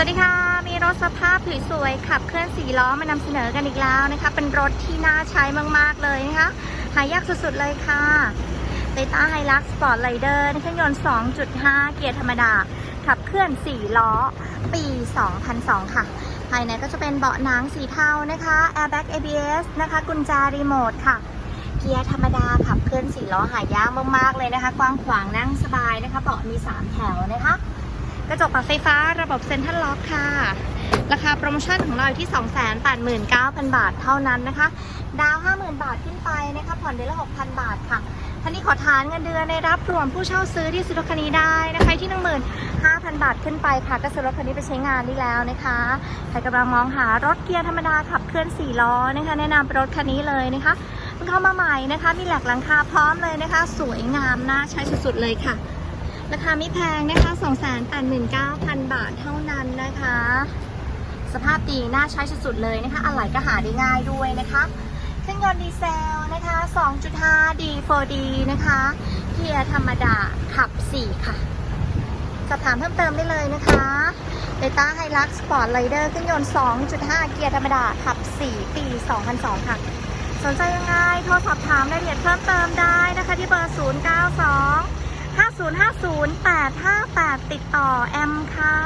สวัสดีค่ะ มีรถสภาพสวยๆขับเคลื่อนสี่ล้อมานำเสนอกันอีกแล้วนะคะ เป็นรถที่น่าใช้มากๆเลยนะคะ หายากสุดๆเลยค่ะ t o y ต้าไฮลักสปอร์ตไลเดอร์เครื่องยนต์ 2.5 เกียร์ธรรมดา ขับเคลื่อน4ล้อ ปี 2002 ค่ะ ภายในก็จะเป็นเบาะหนังสีเทานะคะ Airbag ABS นะคะ กุญแจรีโมทค่ะ เกียร์ธรรมดาขับเคลื่อน4ล้อหายากมากๆเลยนะคะ กว้างขวางนั่งสบายนะคะ เบาะมี 3 แถวนะคะ ระจกปรับไฟฟ้าระบบเซ็นทรัลล็อกค่ะ ราคาโปรโมชั่นของเราอยู่ที่ 289,000 บาทเท่านั้นนะคะ ดาว 50,000 บาทขึ้นไปนะคะ ผ่อนเดือนละ 6,000 บาทค่ะท่านนี้ขอทานเงินเดือนในรับรวมผู้เช่าซื้อที่ซื้อรถคันนี้ได้นะคะที่15,000บาทขึ้นไปค่ะก็ซื้อรถคันนี้ไปใช้งานได้แล้วนะคะใครกำลังมองหารถเกียร์ธรรมดาขับเคลื่อน4ล้อนะคะ แนะนำเป็นรถคันนี้เลยนะคะเพิ่งเข้ามาใหม่นะคะ มีแหลกหลังคาพร้อมเลยนะคะ สวยงามน่าใช้สุดๆเลยค่ะ ราคาไม่แพงนะคะ289,000 บาทเท่านั้นนะคะ สภาพดีน่าใช้สุดๆเลยนะคะ อะไหล่ก็หาได้ง่ายด้วยนะคะเครื่องยนต์ดีเซลนะคะ 2.5 D4D นะคะเกียร์ธรรมดาขับ 4 ค่ะ สอบถามเพิ่มเติมได้เลยนะคะเ e ต้าไฮลักสปอร์ตไ d เดอร์เครื่องยนต์ 2.5 เกียร์ธรรมดาขับ 4 ปี 2002 ค่ะ สนใจยังไงโทรสอบถามรายละเอียดเพิ่มเติมได้นะคะที่เบอร์ 092 858 ติดต่อแอมค่ะ